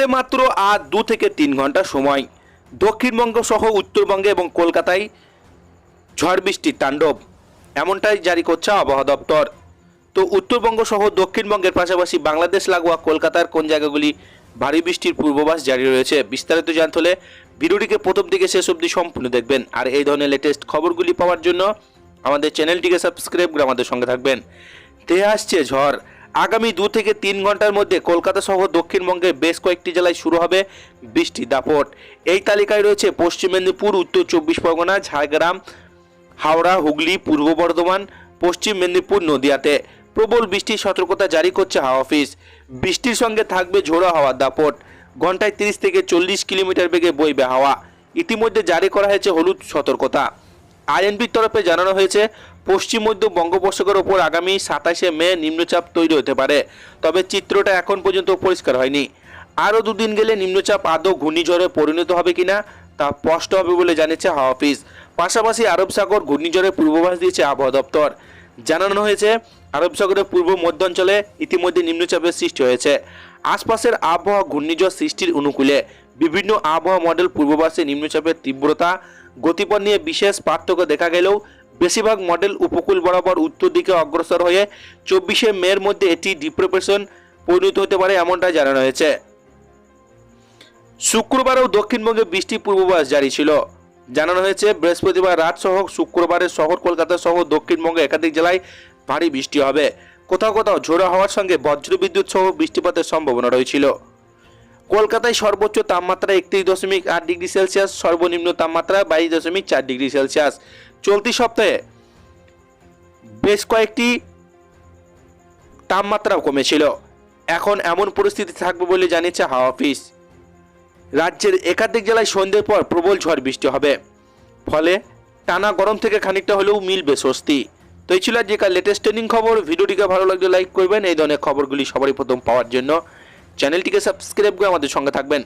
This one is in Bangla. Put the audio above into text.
হাতে মাত্র আর দু থেকে তিন ঘণ্টা সময়। দক্ষিণবঙ্গ সহ উত্তরবঙ্গে এবং কলকাতায় ঝড় বৃষ্টির তাণ্ডব। এমনটাই জারি করছে আবহাওয়া দপ্তর। তো উত্তরবঙ্গ সহ দক্ষিণবঙ্গের পাশাপাশি বাংলাদেশ লাগোয়া কলকাতার কোন জায়গাগুলি ভারী বৃষ্টির পূর্বাভাস জারি রয়েছে, বিস্তারিত জানতে হলে ভিডিওটিকে প্রথম থেকে শেষ অবধি সম্পূর্ণ দেখবেন। আর এই ধরনের লেটেস্ট খবরগুলি পাওয়ার জন্য আমাদের চ্যানেলটিকে সাবস্ক্রাইব করে আমাদের সঙ্গে থাকবেন। ধেয়ে আসছে ঝড়। আগামী দু থেকে তিন ঘণ্টার মধ্যে কলকাতা সহ দক্ষিণবঙ্গের বেশ কয়েকটি জেলায় শুরু হবে বৃষ্টি দাপট। এই তালিকায় রয়েছে পশ্চিম মেদিনীপুর, উত্তর চব্বিশ পরগনা, ঝাড়গ্রাম, হাওড়া, হুগলি, পূর্ব বর্ধমান, পশ্চিম মেদিনীপুর, নদিয়াতে। প্রবল বৃষ্টির সতর্কতা জারি করছে হাওয়া অফিস। বৃষ্টির সঙ্গে থাকবে ঝোড়ো হাওয়ার দাপট। ঘন্টায় তিরিশ থেকে চল্লিশ কিলোমিটার বেগে বইবে হাওয়া। ইতিমধ্যে জারি করা হয়েছে হলুদ সতর্কতা। আইএনবির তরফে জানানো হয়েছে পশ্চিম মধ্য বঙ্গোপসাগর ওপর আগামী সাতাশে মে নিম্নচাপ তৈরি হতে পারে। তবে চিত্রটা এখন পর্যন্ত পরিষ্কার হয়নি। আরও দুদিন গেলে নিম্নচাপ আদৌ ঘূর্ণিঝড়ে পরিণত হবে কিনা, তা স্পষ্ট হবে বলে জানিয়েছে হাওয়া অফিস। পাশাপাশি আরব সাগর ঘূর্ণিঝড়ের পূর্বাভাস দিয়েছে আবহাওয়া দপ্তর। জানানো হয়েছে, আরব সাগরের পূর্ব মধ্যাঞ্চলে ইতিমধ্যে নিম্নচাপের সৃষ্টি হয়েছে। আশপাশের আবহাওয়া ঘূর্ণিঝড় সৃষ্টির অনুকূলে বিভিন্ন আবহাওয়া মডেল পূর্বাভাসে নিম্নচাপের তীব্রতা, গতিপথ নিয়ে বিশেষ পার্থক্য দেখা গেলেও বেশিরভাগ মডেল উপকূল বরাবর উত্তর দিকে অগ্রসর হয়ে চব্বিশে মের মধ্যে এটি ডিপ্রেশন পরিণত হতে পারে এমনটা জানানো হয়েছে শুক্রবারেও দক্ষিণবঙ্গে বৃষ্টি পূর্বাভাস জারি ছিল। জানানো হয়েছে, বৃহস্পতিবার রাত সহ শুক্রবারের শহর, কলকাতা সহ দক্ষিণবঙ্গে একাধিক জেলায় ভারী বৃষ্টি হবে। কোথাও কোথাও ঝোড়ো হওয়ার সঙ্গে বজ্রবিদ্যুৎ সহ বৃষ্টিপাতের সম্ভাবনা রয়েছিল। কলকাতায় সর্বোচ্চ তাপমাত্রা একত্রিশ দশমিক আট ডিগ্রি সেলসিয়াস, সর্বনিম্ন তাপমাত্রা বাইশ দশমিক চার ডিগ্রি সেলসিয়াস। চলতি সপ্তাহে বেশ কয়েকটি তাপমাত্রাও কমেছিল। এখন এমন পরিস্থিতি থাকবে বলে জানিয়েছে হাওয়া অফিস। রাজ্যের একাধিক জেলায় সন্ধ্যের পর প্রবল ঝড় বৃষ্টি হবে। ফলে টানা গরম থেকে খানিকটা হলেও মিলবে স্বস্তি। তো এই ছিল আজকের লেটেস্ট ট্রেনিং খবর। ভিডিওটিকে ভালো লাগলে লাইক করবেন। এই ধরনের খবরগুলি সবারই প্রথম পাওয়ার জন্য। চ্যানেলটিকে সাবস্ক্রাইব করে আমাদের সঙ্গে থাকবেন।